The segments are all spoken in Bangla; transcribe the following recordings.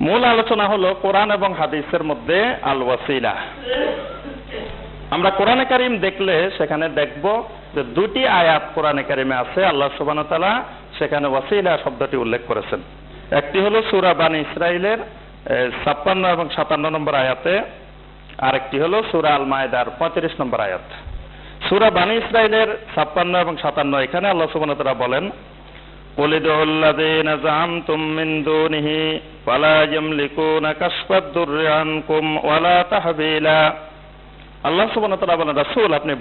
মূল আলোচনা হলো কোরআন এবং হাদিসের মধ্যে আল ওয়াসিলা আমরা কোরআনে কারিম দেখলে সেখানে দেখব যে দুটি আয়াত কোরআনে কারিমে আছে, আল্লাহ সুবান তালা সেখানে ওয়াসিলা শব্দটি উল্লেখ করেছেন। একটি হলো সুরা বানী ইসরায়েলের ছাপ্পান্ন এবং সাতান্ন নম্বর আয়াতে, আরেকটি হলো সুরা আল মায়দার পঁয়ত্রিশ নম্বর আয়াত। সুরা বানী ইসরায়েলের ছাপ্পান্ন এবং সাতান্ন এখানে আল্লাহ সুবান তালা বলেন আপনি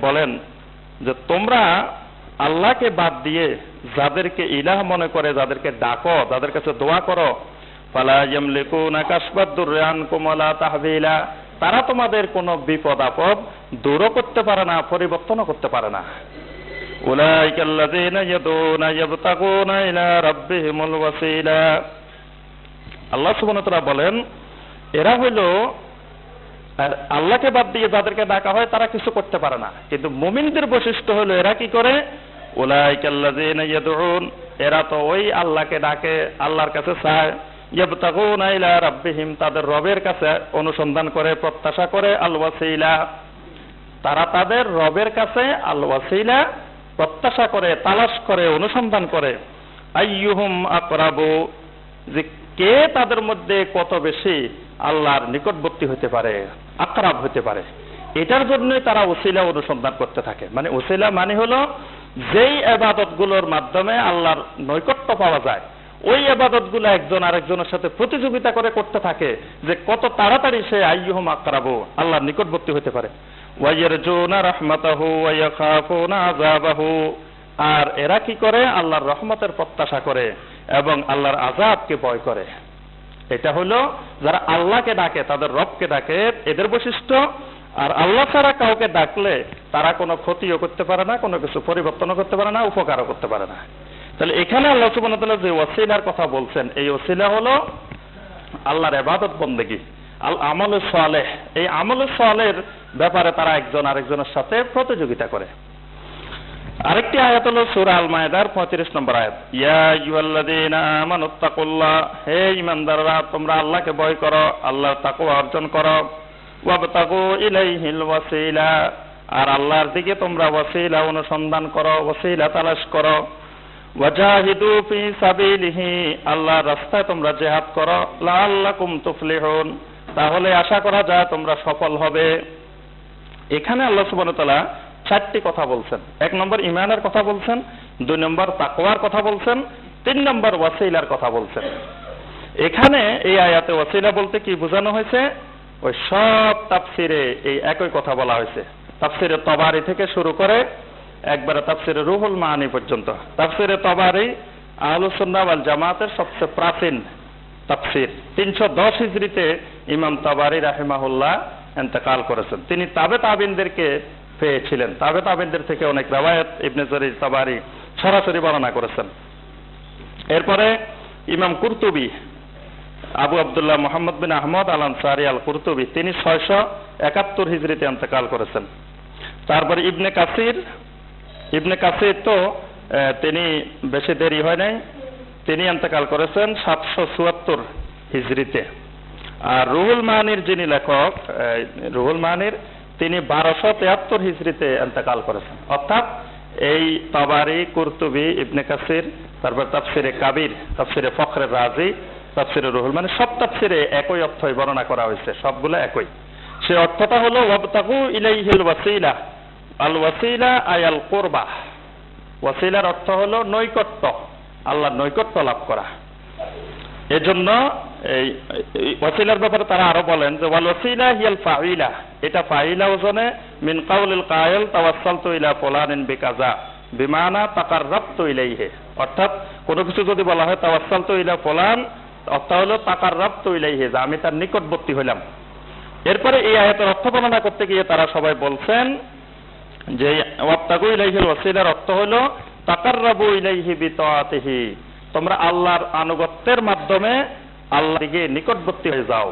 বলেন যে তোমরা আল্লাহকে বাদ দিয়ে যাদেরকে ইলাহ মনে করে, যাদেরকে ডাকো, যাদের কাছে দোয়া করো পালাজম লিখু না কাসবাদুর দুররি কুম আলা তাহবিলা, তারা তোমাদের কোনো বিপদ আপদ দূরও করতে পারে না, পরিবর্তনও করতে পারে না। أولئك الذين يدعون يبتغون إلى ربهم الوسيلة আল্লাহ সুবহানাহু বলেন এরা হইল আল্লাহকে বাদ দিয়ে যাদেরকে ডাকা হয় তারা কিছু করতে পারে না কিন্তু মুমিনদের বৈশিষ্ট্য হলো এরা কি করে উলাইকাল্লাযিনা ইয়াদউন এরা তো ওই আল্লাহকে ডাকে আল্লাহর কাছে চায় ইয়াবতাগুনা ইলা রাব্বিহিম তাদের রবের কাছে অনুসন্ধান করে প্রত্যাশা করে আল ওয়াসিলা তারা তাদের রবের কাছে আল ওয়াসিলা প্রত্যাশা করে, তালাশ করে, অনুসন্ধান করে। আইয়ুহুম আকরাবু, যে কে তাদের মধ্যে কত বেশি আল্লাহর নিকটবর্তী হতে পারে, আকরাব হতে পারে, এটার জন্যই তারা ওসিলা অনুসন্ধান করতে থাকে। মানে ওসিলা মানে হলো যেই আবাদতগুলোর মাধ্যমে আল্লাহর নৈকট্য পাওয়া যায়, ওই আবাদতগুলো একজন আরেকজনের সাথে প্রতিযোগিতা করে করতে থাকে যে কত তাড়াতাড়ি সে আইয়ুহুম আকরাবু আল্লাহর নিকটবর্তী হতে পারে। ওয়াইয়ারজুনা রাহমাতাহু ওয়াইয়াখাফুনা আযাবাহু। আর এরা কি করে? আল্লাহর রহমতের প্রত্যাশা করে এবং আল্লাহর আযাবকে ভয় করে। এটা হলো যারা আল্লাহকে ডাকে, তাদের রবকে ডাকে, এদের বৈশিষ্ট্য। আর আল্লাহ ছাড়া কাউকে ডাকলে তারা কোনো ক্ষতিও করতে পারে না, কোনো কিছু পরিবর্তনও করতে পারে না, উপকারও করতে পারে না। তাহলে এখানে আল্লাহ সুবহানাহু যে ওয়াসিলার কথা বলছেন, এই ওসিলা হলো আল্লাহর ইবাদত বন্দেগী। আল আমল সালেহ, এই আমল সালের ব্যাপারে তারা একজন আরেকজনের সাথে প্রতিযোগিতা করে। আরেকটি আয়াত হলো সূরা আল মায়দার 35 নম্বর আয়াত। ইয়া আইয়ুহাল্লাযীনা আমানুত্তাকুল্লাহ হে ঈমানদাররা, তোমরা আল্লাহকে ভয় করো, আল্লাহর তাকওয়া অর্জন করো। ওয়াবতাগু ইলাইহিল ওয়াসিলা, আর আল্লাহর দিকে তোমরা ওয়াসিলা অনুসন্ধান করো, ওয়াসিলা তালাশ করো। ওয়াজাহিদু ফি সাবিলিহি, আল্লাহর রাস্তায় তোমরা জিহাদ করো। লাআল্লাকুম তুফলিহুন তাহলে আশা করা যায় তোমরা সফল হবে। এখানে আল্লাহ সুবহানাহু চারটি কথা বলছেন। এক নম্বর ইমানের কথা বলছেন, দুই নম্বর তাকওয়ার কথা বলছেন, তিন নম্বর ওয়াসিলার কথা বলছেন। এখানে এই আয়াতে ওয়াসিলা বলতে কি বোঝানো হয়েছে? ওই সব তাফসিরে এই একই কথা বলা হয়েছে। তাফসিরে তবারি থেকে শুরু করে একবারে তাফসিরে রুহুল মাহানি পর্যন্ত। তাফসিরে তবারি আহলুসুন্নাহ ওয়াল জামাতের সবচেয়ে প্রাচীন তাফসির। তিনশো দশ হিজড়িতে ইমাম তাবারি রাহিমাহুল্লাহ এন্তেকাল করেছেন। তিনি তাবে তাবিনদেরকে পেয়েছিলেন। তাবে তাবিনদের থেকে অনেক রাবায়ত ইবনে জরির তাবারি সরাসরি বর্ণনা করেছেন। এরপরে ইমাম কুরতুবি, আবু আবদুল্লাহ মোহাম্মদ বিন আহমদ আল আনসারি আল কুরতুবি তিনি ছয়শো একাত্তর হিজড়িতে এন্তেকাল করেছেন। তারপরে ইবনে কাসির ইবনে কাসির তো তিনি বেশি দেরি হয় নাই। তিনি এন্তেকাল করেছেন সাতশো চুয়াত্তর হিজড়িতে। আর রুহুল মাহানির যিনি লেখক রুহুল মাহানির তিনি বারোশো তেহাত্তর হিজড়িতে এন্তেকাল করেছেন। অর্থাৎ এই তাবারি, কুরতুবি, ইবনে কাসির, তারপর তাফসিরে কাবির, তাফসিরে ফখরে রাজি, তাফসিরে রুহুল মানে সব তাফসিরে একই অর্থই বর্ণনা করা হয়েছে, সবগুলো একই। সে অর্থটা হলো, ওয়াবতাগু ইলাইহিল ওয়াসিলা। আল ওয়াসিলা আয়াল কোরবা। ওয়াসিলার অর্থ হলো নৈকট্য। আল্লাহর নৈকট্য লাভ করা। এজন্য এই ওয়াসিলার ব্যাপারে তারা আরও বলেন যে, ওয়াল ওয়াসিলা হিয়াল ফাইলা এটা ফাইলা ওজনে, মিন কাউলিল কায়েল তাওয়াসসালতু ইলা ফুলানিন বিকাজা। বিমানা তাকাররাবতু ইলাইহি। অর্থাৎ কোনো কিছু যদি বলা হয়, তাওয়াসসালতু ইলা ফুলান, অর্থ হলো তাকাররাবতু ইলাইহি, যে আমি তার নিকটবর্তী হইলাম। এরপরে এই আয়াতের অর্থ বর্ণনা করতে গিয়ে তারা সবাই বলছেন যে ওয়াত্তাগু ইলাইহিল ওয়াসিলার অর্থ হলো তাকাররাবু ইলাইহি বিতাআতিহি। তোমরা আল্লাহর আনুগত্যের মাধ্যমে আল্লাহ দিকে নিকটবর্তী হয়ে যাও।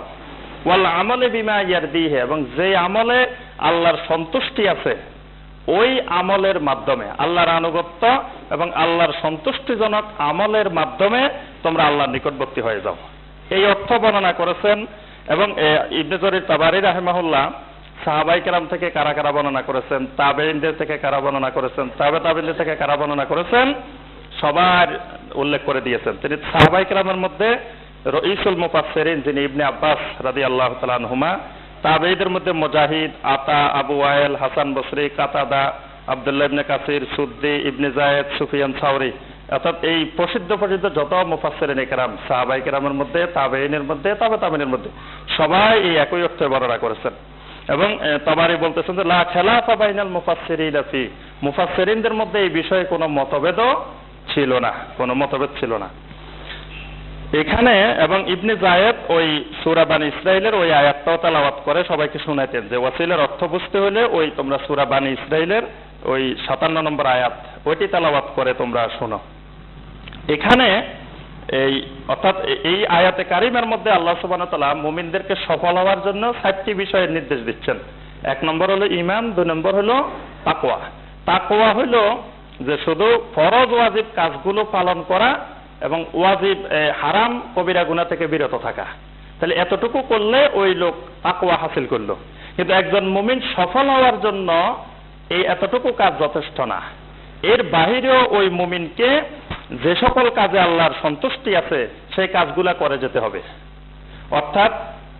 ওয়াল আমলে বিমা ইয়ারদিহি, এবং যে আমলে আল্লাহর সন্তুষ্টি আছে, ওই আমলের মাধ্যমে, আল্লাহর আনুগত্য এবং আল্লাহর সন্তুষ্টিজনক আমলের মাধ্যমে তোমরা আল্লাহর নিকটবর্তী হয়ে যাও। এই অর্থ বর্ণনা করেছেন এবং ইবনে জরির তাবারি রাহেমাহুল্লাহ সাহাবাই কেরাম থেকে কারা কারা বর্ণনা করেছেন? তাবেইনদের থেকে কারা বর্ণনা করেছেন? তাবে তাবেইনদের থেকে কারা বর্ণনা করেছেন? সবার উল্লেখ করে দিয়েছেন। তিনি সাহাবাই কেরামের মধ্যে রইসুল মুফাসসিরিন, যিনি ইবনে আব্বাস রাদিয়াল্লাহু তাআলা আনহুমা তাবেঈদের মধ্যে মুজাহিদ, আতা, আবু ওয়াইল, হাসান বসরি, কাতাদা, আব্দুল্লাহ ইবনে কাসির, সুদ্দি, ইবনে জায়েদ সুফিয়ান সাউরি। অর্থাৎ এই প্রসিদ্ধ প্রসিদ্ধ যত মুফাসসিরিন একরাম সাহাবাই কেরামের মধ্যে, তাবেঈনের মধ্যে, তাবে তাবেঈনের মধ্যে সবাই এই একই অর্থে বর্ণনা করেছেন। এবং তাবারি বলতেছেন যে, লা খেলাফা বাইনাল মুফাসসিরিনা ফি। মুফাসসিরিনদের মধ্যে এই বিষয়ে কোনো মতভেদও ছিল না, কোনো মতভেদ ছিল না। এখানে, এবং ইবনে জায়েদ ওই সূরা বানি ইসরাইলের ওই আয়াতটাও তেলাওয়াত করে, সবাইকে শুনাইতেন যে, ওয়াসিলের অর্থ বুঝতে হলে ওই তোমরা সূরা বানি ইসরাইলের ওই সাতান্ন নম্বর আয়াত, ওইটি তেলাওয়াত করে তোমরা শোনো। এখানে এই, অর্থাৎ এই আয়াতে কারিমের মধ্যে আল্লাহ সুবহানাহু ওয়া তাআলা মুমিনদেরকে সফল হওয়ার জন্য চারটি বিষয়ের নির্দেশ দিচ্ছেন। এক নম্বর হলো ঈমান, দুই নম্বর হলো তাকওয়া। তাকওয়া হলো যে শুধু ফরজ ওয়াজিব কাজগুলো পালন করা এবং ওয়াজিব হারাম কবিরা গুনাহ থেকে বিরত থাকা। তাহলে এতটুকু করলে ওই লোক তাকওয়া হাসিল করল। কিন্তু একজন মুমিন সফল হওয়ার জন্য এই এতটুকু কাজ যথেষ্ট না। এর বাহিরেও ওই মুমিনকে যে সকল কাজে আল্লাহর সন্তুষ্টি আছে, সেই কাজগুলা করে যেতে হবে। অর্থাৎ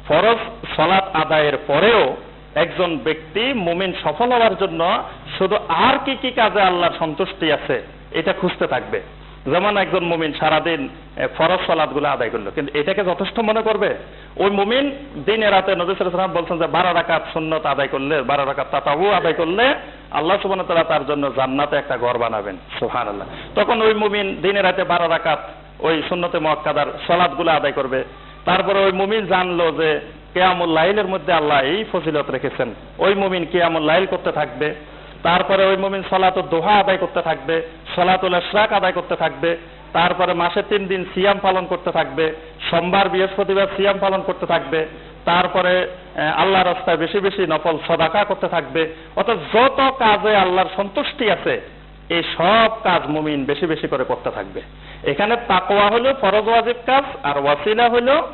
ফরজ সলাৎ আদায়ের পরেও একজন ব্যক্তি মুমিন সফল হওয়ার জন্য শুধু আর কি কি কাজে আল্লাহর সন্তুষ্টি আছে, এটা খুঁজতে থাকবে। যেমন একজন মুমিন সারাদিন ফরজ সলাদগুলো আদায় করল। কিন্তু এটাকে যথেষ্ট মনে করবে? ওই মুমিন দিনে রাতে সাল্লাল্লাহু বলছেন যে, বারো রাকাত সুন্নত আদায় করলে, বারো রাকাত তাতাবু আদায় করলে আল্লাহ সুবহানাহু ওয়া তাআলা তার জন্য জান্নাতে একটা ঘর বানাবেন। সুবহানাল্লাহ। তখন ওই মুমিন দিনে রাতে বারো রাকাত ওই সুন্নতে মুআক্কাদার সলাদগুলো আদায় করবে। তারপরে ওই মুমিন জানলো যে, কেয়ামুল লাইলের মধ্যে আল্লাহ এই ফজিলত রেখেছেন। ওই মুমিন কেয়ামুল লাইল করতে থাকবে। তারপরে ওই মুমিন সলাতুল দোহা আদায় করতে থাকবে সলাতুল ইশরাক আদায় করতে থাকবে তারপরে মাসে তিন দিন সিয়াম পালন করতে থাকবে সোমবার বৃহস্পতিবার সিয়াম পালন করতে থাকবে তারপরে আহ, আল্লাহর রাস্তায় বেশি বেশি নফল সদাকা করতে থাকবে। অর্থাৎ যত কাজে আল্লাহর সন্তুষ্টি আছে এই সব কাজ মুমিন বেশি বেশি করে করতে থাকবে। এখানে তাকওয়া হলো ফরজ ওয়াজিব কাজ আর ওয়াসিলা হলো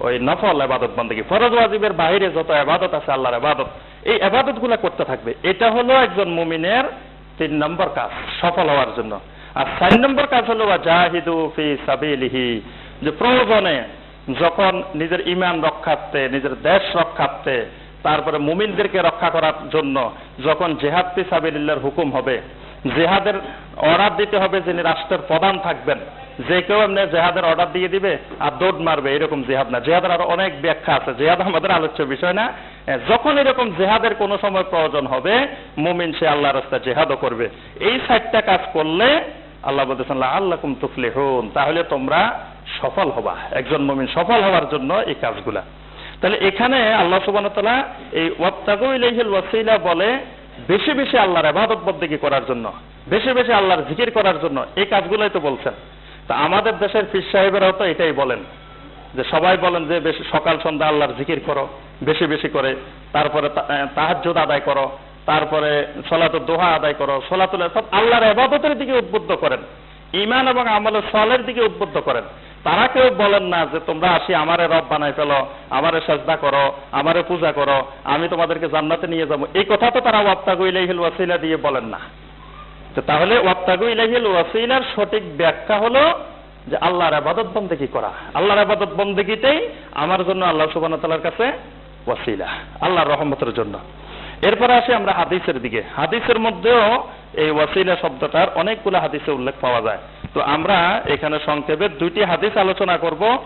ওই নফল আবাদত বন্দী ফরজ ওয়াজিবের বাইরে যত আবাদত আছে আল্লাহর আবাদত এই আবাদত করতে থাকবে। এটা হলো একজন মুমিনের তিন নম্বর কাজ, সফল হওয়ার জন্য। আর চার নম্বর কাজ হলো জাহিদু ফি সাবিলিহি, যে প্রয়োজনে যখন নিজের ইমান রক্ষার্থে, নিজের দেশ রক্ষার্থে, তারপরে মুমিনদেরকে রক্ষা করার জন্য যখন জেহাদ ফি সাবিলিল্লাহর হুকুম হবে জেহাদের অর্ডার দিতে হবে যিনি রাষ্ট্রের প্রধান থাকবেন। যে কেউ এমনি জেহাদের অর্ডার দিয়ে দিবে আর দৌড় মারবে, এরকম জেহাদ না। জেহাদের আরও অনেক ব্যাখ্যা আছে। জেহাদ আমাদের আলোচ্য বিষয় না। যখন এরকম জেহাদের কোনো সময় প্রয়োজন হবে, মুমিন সে আল্লাহ রাস্তা জেহাদও করবে। এই সাইডটা কাজ করলে আল্লাহ বলতেছেন আল্লাহ কুম তুফলিহুন। তাহলে তোমরা সফল হবা। একজন মুমিন সফল হওয়ার জন্য এই কাজগুলা। তাহলে এখানে আল্লাহ তাআলা এই ওয়াত্তাকু ইলাইহিল ওয়াসিলা বলে বেশি বেশি আল্লাহর ইবাদত বন্দেগী করার জন্য, বেশি বেশি আল্লাহর জিকির করার জন্য এই কাজগুলোই তো বলছেন। তা আমাদের দেশের পীর সাহেবেরাও তো এটাই বলেন, যে সবাই বলেন যে বেশি সকাল সন্ধ্যা আল্লাহর জিকির করো, বেশি বেশি করে, তারপরে তাহাজ্জুদ আদায় করো, তারপরে সলাতুল দোহা আদায় করো, সলাতুল সব আল্লাহর ইবাদতের দিকে উদ্বুদ্ধ করেন ইমান এবং আমলের সলের দিকে উদ্বুদ্ধ করেন। তারা কেউ বলেন না যে তোমরা আসি আমারে রব বানাই ফেলো, আমারে সাজদা করো, আমারে পূজা করো, আমি তোমাদেরকে জান্নাতে নিয়ে যাব। এই কথা তো তারা ওয়াত্তাগু ইলাইহিল ওয়াসিলা দিয়ে বলেন না। তো তাহলে ওয়াত্তাগু ইলাইহিল ওয়াসিলার সঠিক ব্যাখ্যা হলো যে আল্লাহর আবাদত বন্দেগী করা? আল্লাহর আবাদত বন্দেগীতেই আমার জন্য আল্লাহ সুবহানাহু ওয়া তাআলার কাছে ওয়াসিলা, আল্লাহর রহমতের জন্য। এরপরে আসি আমরা হাদিসের দিকে। হাদিসের মধ্যেও এই ওয়াসিলা শব্দটার অনেকগুলো হাদিসে উল্লেখ পাওয়া যায়। তো আমরা এখানে সংক্ষেপে দুইটি হাদিস আলোচনা করব,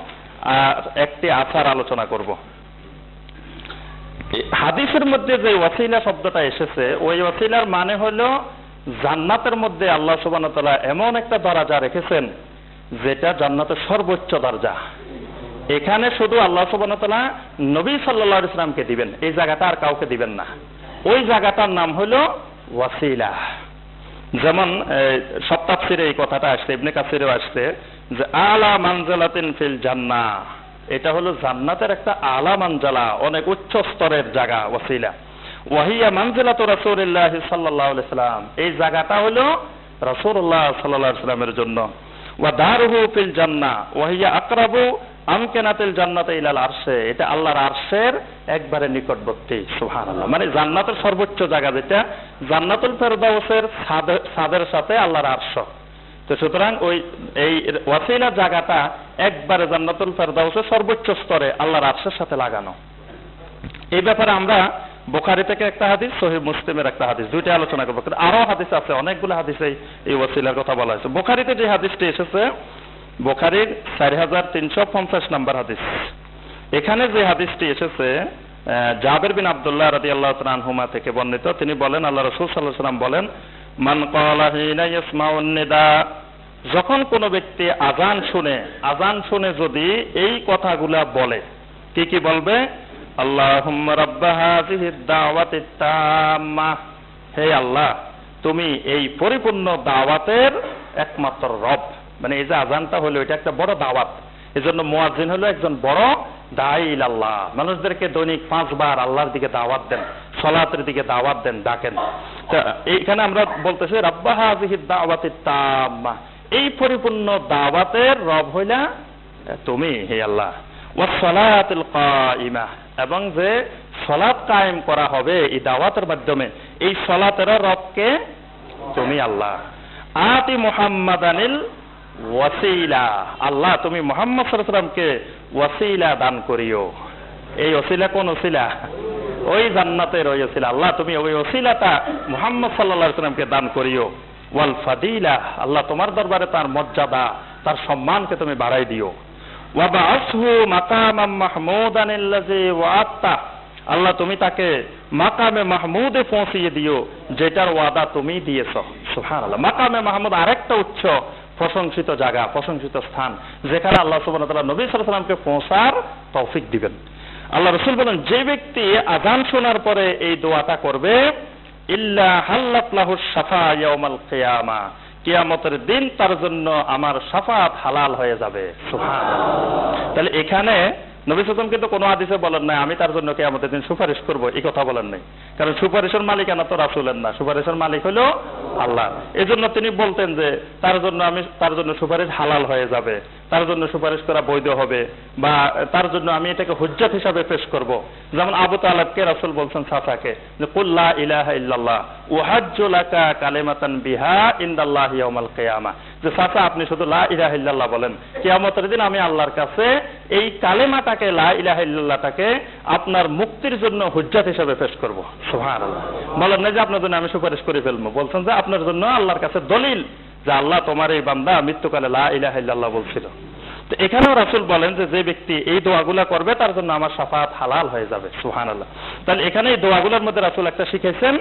আর একটি আচার আলোচনা করব। হাদিসের মধ্যে যে ওয়াসিলা শব্দটা এসেছে, ওই ওয়াসিলার মানে হলো জান্নাতের মধ্যে আল্লাহ সুবহানাহু ওয়া তাআলা এমন একটা দরজা রেখেছেন, যেটা জান্নাতের সর্বোচ্চ দরজা। এখানে শুধু আল্লাহ সুবহানাহু ওয়া তাআলা নবী সাল্লাল্লাহু আলাইহি সাল্লামকে দিবেন, এই জায়গাটা আর কাউকে দিবেন না। ওই জায়গাটার নাম হলো ওয়াসিলা। যেমন সব তাফসিরে এই কথাটা আসছে, ইবনে কাসিরেও আসছে, যে আলা মানজালাতিন ফিল জান্নাহ এটা হলো জান্নাতের একটা আলা মানজালা, অনেক উচ্চ স্তরের জায়গা, ওয়াসিলা। ওয়াহিয়া মানজিলাতু রাসূলিল্লাহ সাল্লাল্লাহু আলাইহি সাল্লাম। এই জায়গাটা হলো রাসূলুল্লাহ আলাইহি সাল্লামের জন্য। ওয়া দারুহু ফিল জান্নাহ ওয়াহিয়া আকরাবু আমকেনাতিল জান্নাতে ইলাল আরশে, এটা আল্লাহর আরশের একবারে নিকটবর্তী, সুবহানাল্লাহ। মানে জান্নাতের সর্বোচ্চ জায়গা যেটা, জান্নাতুল ফেরদাউসের ছাদের সাথে আল্লাহর আরশ। তো সুতরাং ওই, এই ওয়াসিলা জায়গাটা একবারে জান্নাতুল ফেরদাউসের সর্বোচ্চ স্তরে আল্লাহর আরশের সাথে লাগানো। এই ব্যাপারে আমরা বোখারি থেকে একটা হাদিস সহি মুসলিমের একটা হাদিস দুইটা আলোচনা করব। আরও হাদিস আছে, অনেকগুলো হাদিসে এই ওয়াসিলার কথা বলা হয়েছে। বোখারিতে যে হাদিসটি এসেছে বোখারির চারি হাজার তিনশো পঞ্চাশ নম্বর হাদিস। এখানে যে হাদিসটি এসেছে জাবের বিন আব্দুল্লাহ রাদি আল্লাহ হুমা থেকে বর্ণিত, তিনি বলেন, আল্লাহ রসুল সাল্লাহ সাল্লাম বলেন, মান ক্বালা হিনা যখন কোনো ব্যক্তি আজান শুনে আজান শুনে যদি এই কথাগুলা বলে, কি কি বলবে? তাম্মা হে আল্লাহ, তুমি এই পরিপূর্ণ দাওয়াতের একমাত্র রব মানে এই যে আজানটা হলো, এটা একটা বড় দাওয়াত। এজন্য মুয়াজ্জিন হলো একজন বড় দাইল আল্লাহ মানুষদেরকে দৈনিক পাঁচবার আল্লাহর দিকে দাওয়াত দেন, সলাতের দিকে দাওয়াত দেন, ডাকেন। এইখানে আমরা বলতেছি, রাব্বা হাযিহি দাওয়াতি তাম্মা। এই পরিপূর্ণ দাওয়াতের রব হইলা তুমি, হে আল্লাহ। ওয়াসসালাতুল কাইমা। এবং যে সলাৎ কায়েম করা হবে এই দাওয়াতের মাধ্যমে, এই সলাতের রবকে তুমি আল্লাহ। আতি মুহাম্মাদানিল ওয়াসিলা। আল্লাহ, তুমি মুহাম্মদ সাল্লামকে ওয়াসিলা দান করিও। এই ওসিলা কোন ওসিলা? ওই জান্নাতের ওই ওসিলা। আল্লাহ, তুমি ওই ওসিলাটা মুহাম্মদ আলাইহি সাল্লামকে দান করিও। ওয়াল ফাদিলা, আল্লাহ, তোমার দরবারে তার মর্যাদা, তার সম্মানকে তুমি বাড়াই দিও। ওয়াবাসহু মাকামাম মাহমুদান আল্লাযী আল্লাহ, তুমি তাকে মাকামে মাহমুদে পৌঁছিয়ে দিও, যেটার ওয়াদা তুমি দিয়েছ। সুবহানাল্লাহ। মাকামে মাহমুদ আরেকটা উচ্চ প্রশংসিত জায়গা, প্রশংসিত স্থান, যেখানে আল্লাহ সুবান তালা নবী সাল্লামকে পৌঁছার তৌফিক দিবেন। আল্লাহ রসুল বলেন, যে ব্যক্তি আজান শোনার পরে এই দোয়াটা করবে, ইল্লা হাল্লাত সাফা ইয়ামাল কিয়ামা, কিয়ামতের দিন তার জন্য আমার সাফাত হালাল হয়ে যাবে। তাহলে এখানে নবী সাল্লাম কিন্তু কোনো আদিসে বলেন নাই, আমি তার জন্য কিয়ামতের দিন সুপারিশ করব, এই কথা বলেন নাই। কারণ সুপারিশের মালিকানা তো রাসুলের না, সুপারিশের মালিক হলো আল্লাহ। এই জন্য তিনি বলতেন যে, তার জন্য আমি, তার জন্য সুপারিশ হালাল হয়ে যাবে, তার জন্য সুপারিশ করা বৈধ হবে, বা তার জন্য আমি এটাকে হুজ্জাত হিসাবে পেশ করব। যেমন আবু তালাবকে রাসুল বলছেন সাফাকে যে কুল্লা ইলাহা ইল্লাল্লাহ লাকা কালিমাতান বিহা ইনদাল্লাহি ইয়াউমাল কিয়ামা। যে সাফা আপনি শুধু লা ইলাহা ইল্লাল্লাহ বলেন, কিয়ামতের দিন আমি আল্লাহর কাছে এই কালেমাটাকে লা ইলাহা ইল্লাল্লাহটাকে আপনার মুক্তির জন্য হুজ্জাত হিসাবে পেশ করব। সুবহানাল্লাহ। বলেন না যে আপনার জন্য আমি সুপারিশ করে ফেলব। বলছেন যে আপনার জন্য আল্লাহর কাছে দলিল যে আল্লাহ তোমার এই বান্দা মৃত্যুকালে লা ইলাহা ইল্লাল্লাহ বলছিল। তো এখানেও রাসুল বলেন যে যে ব্যক্তি এই দোয়াগুলা করবে তার জন্য আমার সাফাত হালাল হয়ে যাবে। সুবহানাল্লাহ। তাহলে এখানে এই দোয়াগুলোর মধ্যে রাসুল একটা শিখেছেন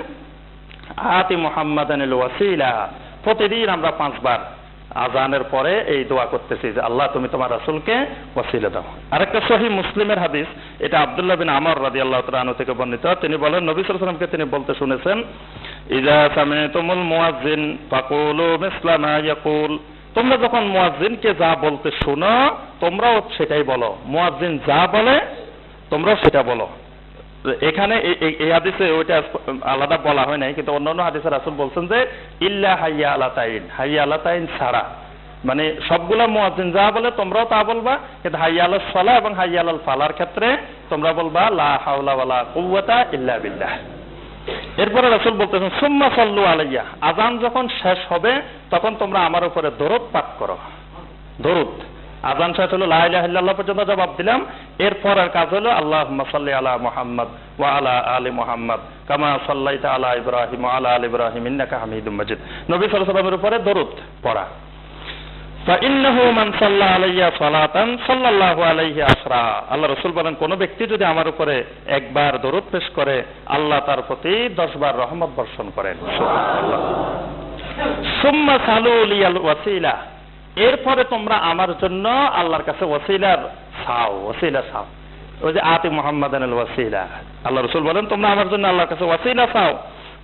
আতি মুহাম্মাদানিল ওয়াসিলা প্রতিদিন আমরা পাঁচবার আজানের পরে এই দোয়া করতেছি যে, আল্লাহ, তুমি তোমার রাসূলকে ওয়াসিলা দাও। আরেকটা সহি মুসলিমের হাদিস, এটা আব্দুল্লাহ বিন আমর রাদিয়াল্লাহু তাআলা আনহু থেকে বর্ণিত। তিনি বলেন, নবী ওয়াসাল্লামকে তিনি বলতে শুনেছেন ইজা সামিতুমুল মুয়াজ্জিন ফাকুলু মিসলা মা ইয়াকুল। তোমরা যখন মুয়াজ্জিনকে যা বলতে শোনো, তোমরাও সেটাই বলো। মুয়াজ্জিন যা বলে, তোমরাও সেটা বলো। এখানে এই- হাদিসে ওইটা আলাদা বলা হয় নাই, কিন্তু অন্যান্য হাদিসে রাসুল বলছেন যে, ইল্লা হাইয়া আলা তাইন হাইয়া আলা তাইন ছাড়া। মানে সবগুলা মুয়াজ্জিন যা বলে তোমরাও তা বলবা, কিন্তু হাইয়া আলাল সালা এবং হাইয়া আলাল ফালার ক্ষেত্রে তোমরা বলবা, লা হাওলা ওয়ালা কুওয়াতা ইল্লা বিল্লাহ এরপরে রাসূল বলতেছেন, সুম্মা সাল্লু আলাইয়া আজান যখন শেষ হবে, তখন তোমরা আমার উপরে দরুদ পাঠ করো। দরুদ। আজান শেষ হলো লা ইলাহা ইল্লাল্লাহ পর্যন্ত জবাব দিলাম এরপরের কাজ হলো আল্লাহুম্মা সাল্লি আলা মুহাম্মদ ওয়া আলা আলি মুহাম্মদ কামা সাল্লাইতা আলা ইব্রাহিম ওয়া আলা আলি ইব্রাহিম ইন্নাকা হামিদুম মাজিদ নবী সাল্লাল্লাহু আলাইহি ওয়াসাল্লামের উপরে দরুদ পড়া فإنه من صلى علي صلاة صلى الله عليه عشرا আল্লাহ রসুল বলেন কোন ব্যক্তি যদি আমার উপরে একবার দরুদ পেশ করে আল্লাহ তার প্রতি দশ বার রহমত বর্ষণ করেন সুবহানাল্লাহ। সুম্মা সালু লিয়াল ওয়াসিলা এরপরে তোমরা আমার জন্য আল্লাহর কাছে ওয়াসিলার চাও ওয়াসিলা চাও। ওই যে আতি মোহাম্মদ ওয়াসিলা আল্লাহ রসুল বলেন, তোমরা আমার জন্য আল্লাহর কাছে ওয়াসিলা চাও।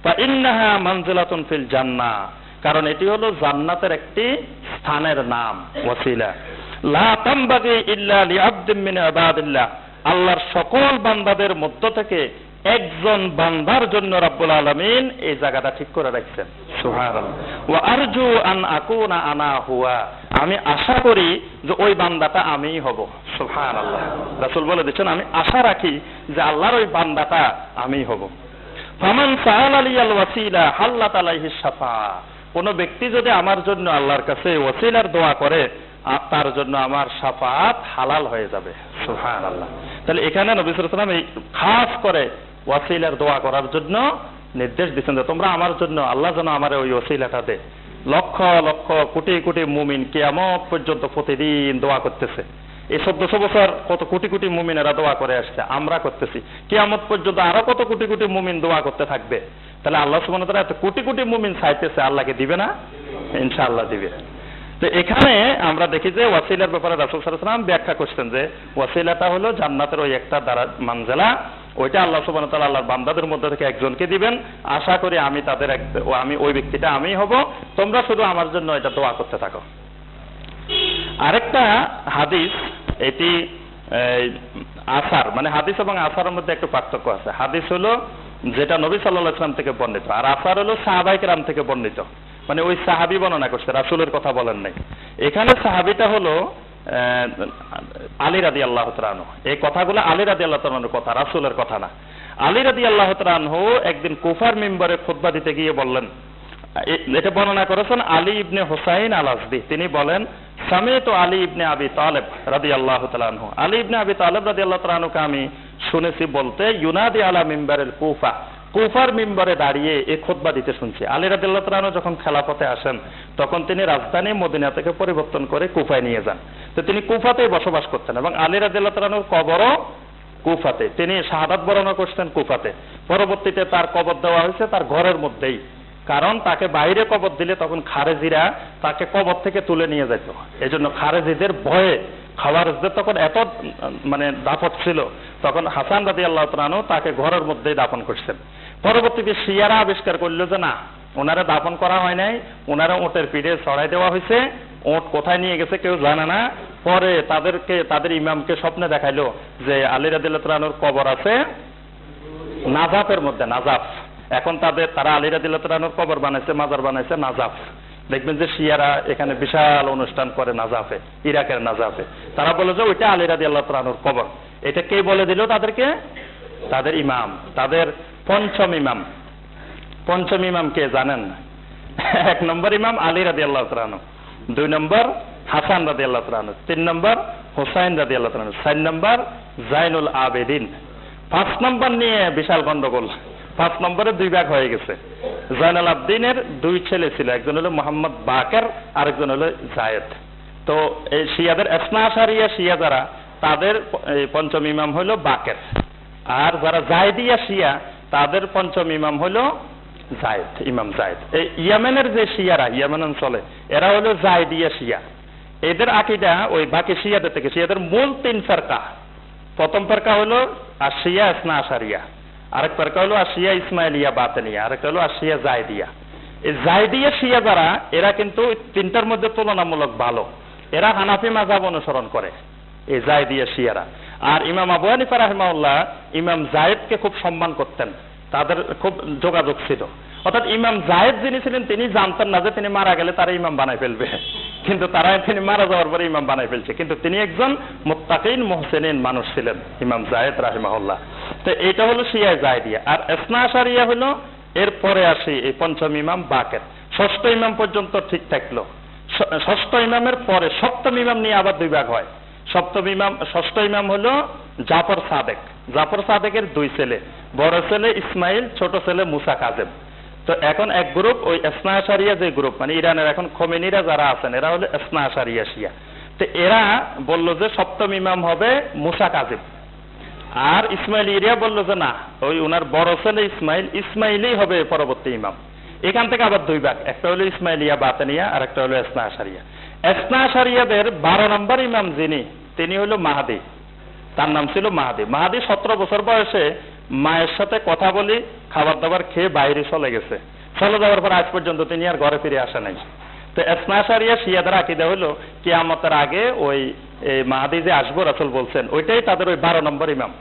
তা ইন্নাহা মানজিলাতুন ফিল জান্নাহ কারণ এটি হলো জান্নাতের একটি স্থানের নাম ওয়াসিলা লা তামবাগি ইল্লা লিআবদিন মিন ইবাদিল্লাহ। আল্লাহর সকল বান্দাদের মধ্য থেকে একজন বান্দার জন্য রব্বুল আলামিন এই জায়গাটা ঠিক করে রাখছেন। ওয়া আরজু আন আকুনা আনা হুয়া। আমি আশা করি যে ওই বান্দাটা আমিই হব। সুবহানাল্লাহ। রাসূল বলে দিচ্ছেন আমি আশা রাখি যে আল্লাহর ওই বান্দাটা আমিই হব। ফামান সাআল আলিয়াল ওয়াসিলা হাল্লাত আলাইহি শাফা। কোন ব্যক্তি যদি আমার জন্য আল্লাহর কাছে ওয়াসিলার দোয়া করে তার জন্য আমার সাফাত হালাল হয়ে যাবে। সুবহানাল্লাহ। তাহলে এখানে নবী সাল্লাল্লাহু এই খাস করে ওয়াসিলার দোয়া করার জন্য নির্দেশ দিচ্ছেন যে তোমরা আমার জন্য আল্লাহ যেন আমার ওই ওসিলাটা দে। লক্ষ লক্ষ কোটি কোটি মুমিন কিয়ামত পর্যন্ত প্রতিদিন দোয়া করতেছে। এই চোদ্দশো বছর কত কোটি কোটি মুমিনেরা দোয়া করে আসছে, আমরা করতেছি। কিয়ামত পর্যন্ত আরও কত কোটি কোটি মুমিন দোয়া করতে থাকবে। তাহলে আল্লাহ সুবহানাহু তাআলা এত কোটি কোটি মুমিন চাইতেছে, আল্লাহকে দিবে না? ইনশাআল্লাহ দিবে। তো এখানে আমরা দেখি যে ওয়াসিলার ব্যাপারে রাসূল সাল্লাল্লাহু ব্যাখ্যা করছেন যে ওয়াসিলাটা হলো জান্নাতের ওই একটা দ্বারা মানজেলা। ওইটা আল্লাহ সুবহানাহু ওয়া তাআলা আল্লাহর বান্দাদের মধ্যে থেকে একজনকে দিবেন। আশা করি আমি তাদের এক আমি ওই ব্যক্তিটা আমি হব। তোমরা শুধু আমার জন্য এটা দোয়া করতে থাকো। আরেকটা হাদিস, এটি আসার মানে হাদিস এবং আসারের মধ্যে একটু পার্থক্য আছে। হাদিস হলো যেটা নবী সাল্লাহ ওয়াসাল্লাম থেকে বর্ণিত, আর আসার হলো সাহাবাই কেরাম থেকে বর্ণিত। মানে ওই সাহাবি বর্ণনা করছে, রাসুলের কথা বলেন নাই। এখানে সাহাবিটা হলো আলী রাদি আল্লাহ তাআলা এই কথাগুলো আলী রাদি আল্লাহ তাআলার কথা, রাসূলের কথা না। আলী রাদি আল্লাহ তাআলা একদিন কুফার মিম্বরে খুতবা দিতে গিয়ে বললেন এটা বর্ণনা করেছেন আলী ইবনে হোসাইন আল আসদি তিনি বলেন, সামেত আলী ইবনে আবি তালেব রাদি আল্লাহ তালানহু আলী ইবনে আবি তালেব রাদি আল্লাহ তালানহুকে আমি শুনেছি বলতে, ইউনাদি আলা মিম্বারের কুফা। কুফার মিম্বরে দাঁড়িয়ে এই খোদবা দিতে শুনছি। আলী রাদি আল্লাহ যখন খেলাপথে আসেন, তখন তিনি রাজধানী মদিনা থেকে পরিবর্তন করে কুফায় নিয়ে যান। তো তিনি কুফাতেই বসবাস করতেন এবং আলী রাদি আল্লাহ কবরও কুফাতে। তিনি শাহাদাত বর্ণনা করছেন কুফাতে। পরবর্তীতে তার কবর দেওয়া হয়েছে তার ঘরের মধ্যেই। কারণ তাকে বাইরে কবর দিলে তখন খারেজিরা তাকে কবর থেকে তুলে নিয়ে যেত। এই জন্য খারেজিদের ভয়ে খাওয়ারদের তখন এত মানে দাপট ছিল। তখন হাসান রাদি আল্লাহ তালানু তাকে ঘরের মধ্যেই দাপন করছেন। পরবর্তীতে শিয়ারা আবিষ্কার করল যে না, ওনারা দাপন করা হয় নাই, ওনারা ওটের পিঠে চড়াই দেওয়া হয়েছে, ওট কোথায় নিয়ে গেছে কেউ জানে না। পরে তাদেরকে, তাদের ইমামকে স্বপ্নে দেখাইলো যে আলী রাদিল্লাহ কবর আছে, নাজাফের মধ্যে, নাজাফ। এখন তাদের, তারা আলী রাদিল্লাহ কবর বানাইছে, মাজার বানাইছে, নাজাফ। দেখবেন যে শিয়ারা এখানে বিশাল অনুষ্ঠান করে নাজাফে, ইরাকের নাজাফে। তারা বলে যে ওইটা আলী রাদি আল্লাহ কবর। এটা কে বলে দিল তাদেরকে? তাদের ইমাম। তাদের পঞ্চম ইমাম। পঞ্চম ইমাম কে জানেন? এক নম্বর ইমাম আলী রাদি আল্লাহ তালানু দুই নম্বর হাসান রাদি আল্লাহ তালানু তিন নম্বর হোসাইন রাদি আল্লাহ তালানু চার নম্বর জাইনুল আবেদিন। পাঁচ নম্বর নিয়ে বিশাল গন্ডগোল। পাঁচ নম্বরে দুই ভাগ হয়ে গেছে। জয়নাল আবদিনের দুই ছেলে ছিল। একজন হলো মোহাম্মদ বাকের, আরেকজন হলো জায়েদ। তো এই শিয়াদের এসনা আশারিয়া শিয়া যারা, তাদের পঞ্চম ইমাম হলো বাকের। আর যারা জায়দিয়া শিয়া তাদের পঞ্চম ইমাম হলো জায়েদ, ইমাম জায়েদ। এই ইয়ামেনের যে শিয়ারা, ইয়ামেন অঞ্চলে, এরা হলো জায়দিয়া শিয়া। এদের আকিদা ওই বাকি শিয়াদের থেকে, শিয়াদের মূল তিন ফেরকা। প্রথম ফেরকা হলো আশিয়া ইসনা আশারিয়া। আরেক ফেরকা হলো আশিয়া ইসমাইলিয়া বাতেনিয়া। আরেক হলো আশিয়া জায়দিয়া। এই জায়দিয়া শিয়া যারা, এরা কিন্তু তিনটার মধ্যে তুলনামূলক ভালো। এরা হানাফি মাজাব অনুসরণ করে, এই জায়দিয়া শিয়ারা। আর ইমাম আবু হানিফা রাহমাউল্লাহ ইমাম জায়েদকে খুব সম্মান করতেন। তাদের খুব যোগাযোগ ছিল। অর্থাৎ ইমাম জায়েদ যিনি ছিলেন, তিনি জানতেন না যে তিনি মারা গেলে তারা ইমাম বানাই ফেলবে। কিন্তু তারা তিনি মারা যাওয়ার পরে ইমাম বানাই ফেলছে। কিন্তু তিনি একজন মুত্তাকিন, মোহসেনিন মানুষ ছিলেন, ইমাম জায়েদ রাহিমাহুল্লাহ। তো এটা হলো শিয়া জায়দিয়া। আর এসনা আশারিয়া হলো এর পরে আসি এই পঞ্চম ইমাম বাকের। ষষ্ঠ ইমাম পর্যন্ত ঠিক থাকল। ষষ্ঠ ইমামের পরে সপ্তম ইমাম নিয়ে আবার দুই ভাগ হয়। সপ্তম ইমাম, ষষ্ঠ ইমাম হলো জাফর সাদেক। জাফর সাদেকের দুই ছেলে, বড় ছেলে ইসমাইল, ছোট ছেলে মুসা কাজেম। তো এখন এক গ্রুপ, ওই এসনা আশারিয়া যে গ্রুপ মানে ইরানের এখন খোমেনিরা যারা আছেন, এরা হলো এসনা আশারিয়া শিয়া। তো এরা বলল যে সপ্তম ইমাম হবে মুসা কাজেম। আর ইসমাইল ইরিয়া বলল যে না, ওই ওনার বড় ছেলে ইসমাইল, ইসমাইলই হবে পরবর্তী ইমাম। এখান থেকে আবার দুই ভাগ, একটা হলো ইসমাইলিয়া বাতানিয়া আর একটা হলো এসনা আশারিয়া। এসনা আশারিয়াদের বারো নম্বর ইমাম যিনি, তিনি হলো মাহাদি। তার নাম ছিল মাহাদি। মাহাদি সতেরো বছর বয়সে মায়ের সাথে কথা বলি খাবার দাবার খেয়ে বাইরে চলে গেছে। চলে যাওয়ার পর আজ পর্যন্ত তিনি আর ঘরে ফিরে আসে নাই। তো এসনাশারিয়া শিয়াদের আকিদা হলো, কিয়ামতের আগে ওই মাহাদি যে আসব, রাসুল বলছেন, ওইটাই তাদের ওই বারো নম্বর ইমাম।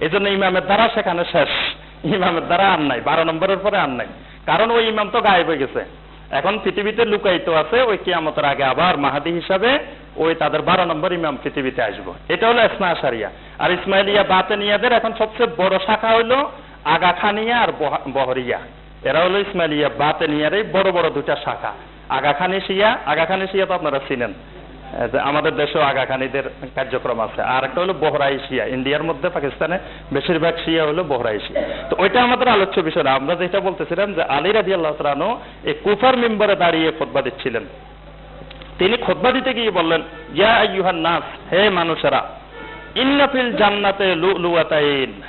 এই জন্য ইমামের দ্বারা সেখানে শেষ। ইমামের দ্বারা আর নাই, বারো নম্বরের পরে আর নাই। কারণ ওই ইমাম তো গায়েব হয়ে গেছে। এখন পৃথিবীতে লুকায়িত আছে, ওই কিয়ামতের আগে আবার মাহাদি হিসাবে ওই তাদের বারো নম্বর ইমাম পৃথিবীতে আসব। এটা হলো ইসনা আশারিয়া। আর ইসমাইলিয়া বাতেনিয়াদের এখন সবচেয়ে বড় শাখা হলো আগাখানিয়া আর বহরিয়া। এরা হলো ইসমাইলিয়া বাতেনিয়ার এই বড় বড় দুটা শাখা। আগাখানি শিয়া আগাখানি শিয়া তো আপনারা চিনেন। আমাদের দেশেও আগাখানিদের কার্যক্রম আছে। আর একটা হলো বহরাই শিয়া। ইন্ডিয়ার মধ্যে পাকিস্তানে বেশিরভাগ শিয়া হলো বহরাই শিয়া। তো ওইটা আমাদের আলোচ্য বিষয় না। আমরা যেটা বলতেছিলাম যে আলী রাজি আল্লাহ তালানো এই কুফার মেম্বারে দাঁড়িয়ে খোদবা দিচ্ছিলেন। তিনি খোদবা দিতে গিয়ে বললেন, ইয়া আইয়ুহান নাস, হে মানুষেরা ইন্নাফিল জান্নাতে লুলুয়াতাইন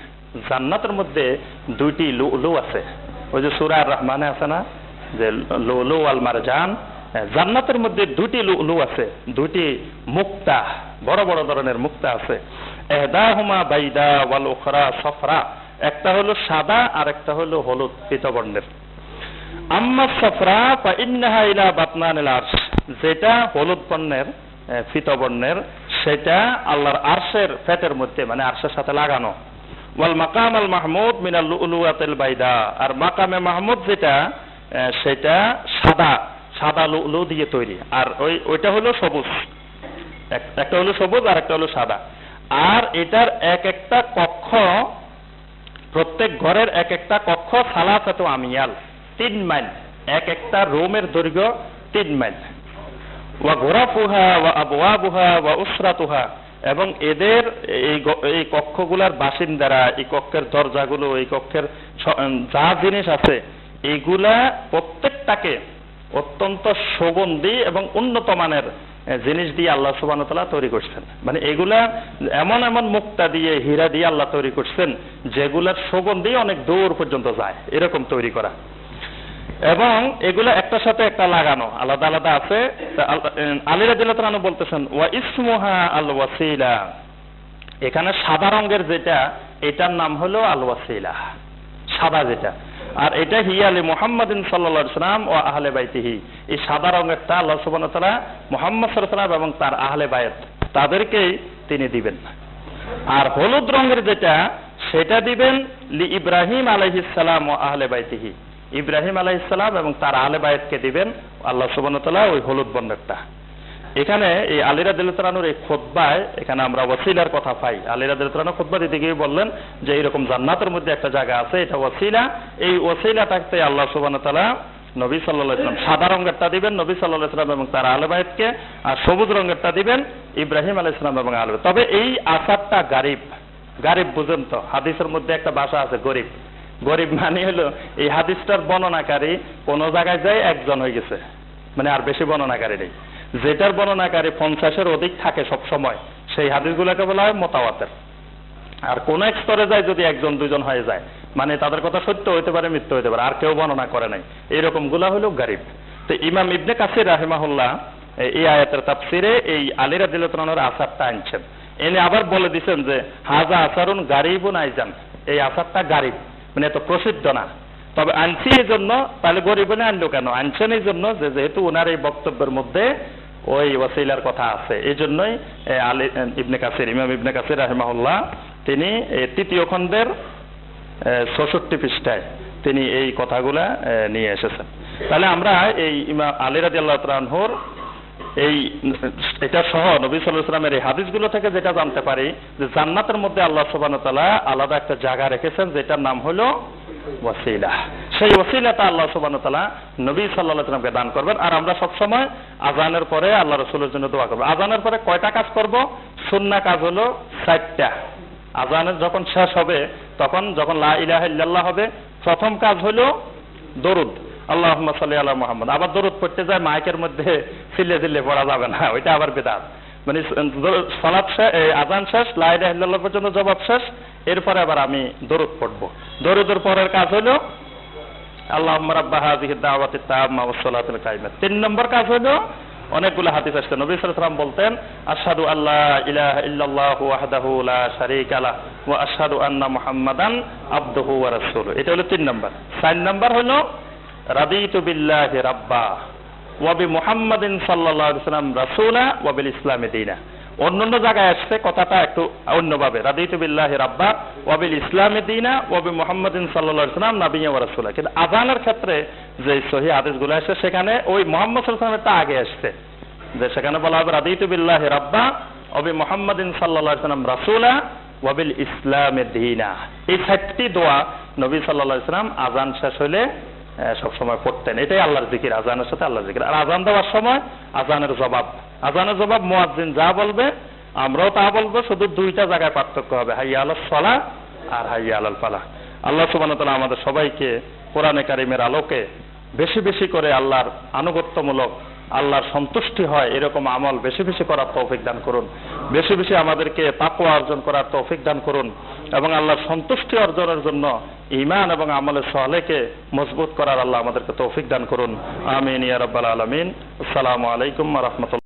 জান্নাতের মধ্যে দুইটি লুলু আছে। ওই যে সূরা আর রহমানে আছে না? যে লুলু আল মারজান জান্নাতের মধ্যে দুটি লুলু আছে দুটি মুক্তা, বড় বড় ধরনের মুক্তা আছে। এহদাহুমা বাইদা ওয়াল উখরা সফরা। একটা হলো সাদা আর একটা হলো হলুদ, পীতবর্ণের। আম্মা সফরা বা ইন্নাহা ইলা যেটা হলুদ বর্ণের ফিতবর্ণের সেটা আল্লাহর আরশের ফেটের মধ্যে মানে আরশের সাথে লাগানো। ওয়াল মাকাম আল মাহমুদ মিনাল লুলুয়াতিল বাইদা। আর মাকামে মাহমুদ যেটা সেটা সাদা। সাদা লুলু দিয়ে তৈরি। আর ওই, ওইটা হলো সবুজ। এক- একটা হলো সবুজ আর একটা হলো সাদা। আর এটার এক একটা কক্ষ, প্রত্যেক ঘরের এক একটা কক্ষ, সালাসাত আমিয়াল, তিন মাইল। এক একটা রুমের দৈর্ঘ্য তিন মাইল। ওয়া ঘোরাফুহা, ওয়া আবওয়াবুহা, ওয়া উসরাতুহা। এবং এদের এই এই কক্ষগুলার বাসিন্দারা, এই কক্ষের দরজাগুলো, এই কক্ষের যা জিনিস আছে এইগুলা প্রত্যেকটাকে অত্যন্ত সুগন্ধি এবং উন্নত মানের জিনিস দিয়ে আল্লাহ সুবান তৈরি করছেন। মানে এগুলা এমন এমন মুক্তা দিয়ে, হীরা দিয়ে আল্লাহ তৈরি করছেন, যেগুলার সুগন্ধি অনেক দূর পর্যন্ত যায়, এরকম তৈরি করা। এবং এগুলো একটার সাথে একটা লাগানো, আলাদা আলাদা আছে। আলী রাজিল্লাহ বলতেছেন, ওয়া ইসমুহা আল ওয়াসিলা এখানে সাদা রঙের যেটা, এটার নাম হলো আল ওয়াসিলা সাদা যেটা। আর এটা হিয়া আলী মোহাম্মদিন সাল্লা সাল্লাম ও আহলে বাইতিহি। এই সাদা রঙেরটা আল্লাহ সুবান তালা মোহাম্মদ সাল্লাম এবং তার আহলে বায়ত তাদেরকেই তিনি দিবেন। আর হলুদ রঙের যেটা, সেটা দিবেন লি ইব্রাহিম আলাইহিসালাম ও আহলে বাইতিহি। ইব্রাহিম আলাইহিসালাম এবং তার আহলে বায়তকে দিবেন আল্লাহ সুবহানাহু তালা ওই হলুদ বর্ণেরটা। এখানে এই আলিরা দিলতানুর এই খোদ্বায় এখানে আমরা ওসিলার কথা পাই। আলিরা দিলতানু খোদ্বা দিতে গিয়ে বললেন যে এরকম জান্নাতের মধ্যে একটা জায়গা আছে, এটা ওসিলা এই ওসিলাটাকে আল্লাহ সুবহানাহু ওয়া তাআলা নবী সাল্লাল্লাহু আলাইহি সাল্লাম সাদা রঙেরটা দিবেন, নবী সাল্লাল্লাহু আলাইহি সাল্লাম এবং তার আহলে আর সবুজ রঙেরটা দিবেন, ইব্রাহিম আলাইহিস সালাম এবং আহলে তবে এই আসারটা গারিব গারিব বুঝেন তো, হাদিসের মধ্যে একটা ভাষা আছে গরিব। গরিব মানে হলো, এই হাদিসটার বর্ণনাকারী কোন জায়গায় যায় একজন হয়ে গেছে মানে আর বেশি বর্ণনাকারী নেই। যেটার বর্ণনাকারী পঞ্চাশের অধিক থাকে সব সময় সেই হাদিসগুলোকে বলা হয় মোতাওয়াতের। আর কোন এক স্তরে যায় যদি একজন, দুজন হয়ে যায় মানে তাদের কথা সত্য হইতে পারে, মিথ্য হইতে পারে, আর কেউ বর্ণনা করে নাই। এইরকমগুলা হলো গারিব। তো ইমাম ইবনে কাসির রাহিমাহুল্লাহ এই আয়াতের তাফসিরে এই আলিরা দিলতনের আসারটা আনছেন। এনে আবার বলে দিছেন যে হাজা আসারুন গারিবুন আইজান। এই আসারটা গারিব মানে এত প্রসিদ্ধ না। তবে আনছি এই জন্য, তাহলে গরিব না আনলো কেন? আনছেন এই জন্য যে যেহেতু ওনার এই বক্তব্যের মধ্যে ওই ওয়াসিলার কথা আছে। এই জন্যই আলী ইবনে কাসির, ইমাম ইবনে কাসির রাহিমাহুল্লাহ, তিনি তৃতীয় খণ্ডের ছষট্টি পৃষ্ঠায় তিনি এই কথাগুলা নিয়ে এসেছেন। তাহলে আমরা এই ইমাম আলী রাজি আল্লাহ তালহর এই, এটা সহ নবী সাল্লামের এই হাদিসগুলো থেকে যেটা জানতে পারি যে জান্নাতের মধ্যে আল্লাহ সুবহানাহু তালা আলাদা একটা জায়গা রেখেছেন, যেটার নাম হলো ওয়াসিলা। সেই ওয়াসিলাটা আল্লাহ সুবহানাহু ওয়া তাআলা নবী আলাইহি সাল্লামকে দান করবেন। আর আমরা সব সময় আজানের পরে আল্লাহ রসুলের জন্য দোয়া করব। আজানের পরে কয়টা কাজ করব? সুন্নাহ কাজ হলো ষাটটা আজানের যখন শেষ হবে, তখন যখন লা ইলাহা হবে, প্রথম কাজ হলো দরুদ। আল্লাহ সাল্লি আল্লাহ মোহাম্মদ। আবার দরুদ পড়তে যায়, মাইকের মধ্যে চিল্লে চিল্লে পড়া যাবে না। ওইটা আবার বেদাত। মানে সলাপ আজান শেষ, লা ইলাহা পর্যন্ত জবাব শেষ। এরপরে আবার আমি দরুদ পড়ব। দরুদের পরের কাজ হলো আল্লাহ রাব্বা হাযিহি দাওয়াতি তাম্মা ওয়াস সালাতুল কাইমা। তিন নম্বর কাজ হলো, অনেকগুলো হাদিস আসছে নবী ওয়াসাল্লাম বলতেন, আশহাদু আল্লা ইলাহা ইল্লাল্লাহু ওয়াহদাহু লা শারীকা লা ওয়া আশহাদু আন্না মুহাম্মাদান আবদুহু ওয়া রাসূলুহু। এটা হলো তিন নম্বর। চার নম্বর হলো, রাদিতু বিল্লাহি রাব্বা ওয়া বি মুহাম্মাদিন সাল্লাল্লাহু আলাইহি ওয়াসাল্লাম রাসূলা ওয়া বিল ইসলামি দীনা। অন্যান্য জায়গায় আসছে কথাটা একটু অন্যভাবে। রাদিতু বিল্লাহি রাব্বা ওয়াবিল ইসলামে দিনা ওয়াবি মুহাম্মাদিন আলাইহি সাল্লাম নাবিয়্যা ওয়া রাসূলা। কিন্তু আজানের ক্ষেত্রে যে সহি হাদিসগুলো আসছে সেখানে ওই মুহাম্মদ সাল্লামেরটা আগে আসছে যে সেখানে বলা হবে, রাদিতু বিল্লাহি রাব্বা ওয়াবি মুহাম্মাদিন আলাইহি সাল্লাম রাসূলা ওয়াবিল ইসলামে দিনা। এই চারটি দোয়া নবী আলাইহি সাল্লাম আজান শেষ হলে সব সময় পড়তেন। এটাই আল্লাহর জিকির আজানের সাথে আল্লাহর জিকির। আর আজান দেওয়ার সময় আজানের জবাব। আজানের জবাব মুয়াজ্জিন যা বলবে, আমরাও তা বলব, শুধু দুইটা জায়গায় পার্থক্য হবে, হাইয়া আলাল সলা আর হাইয়া আলাল ফালা আল্লাহ সুবহানাহু ওয়া তাআলা আমাদের সবাইকে কোরআনে কারিমের আলোকে বেশি বেশি করে আল্লাহর আনুগত্যমূলক, আল্লাহর সন্তুষ্টি হয়, এরকম আমল বেশি বেশি করার তৌফিক দান করুন। বেশি বেশি আমাদেরকে তাকওয়া অর্জন করার তৌফিক দান করুন এবং আল্লাহর সন্তুষ্টি অর্জনের জন্য ইমান এবং আমলের সহলেকে মজবুত করার আল্লাহ আমাদেরকে তৌফিক দান করুন। আমিন ইয়া রাব্বাল আলামিন। আসসালামু আলাইকুম ওয়া রাহমাতুল্লাহ।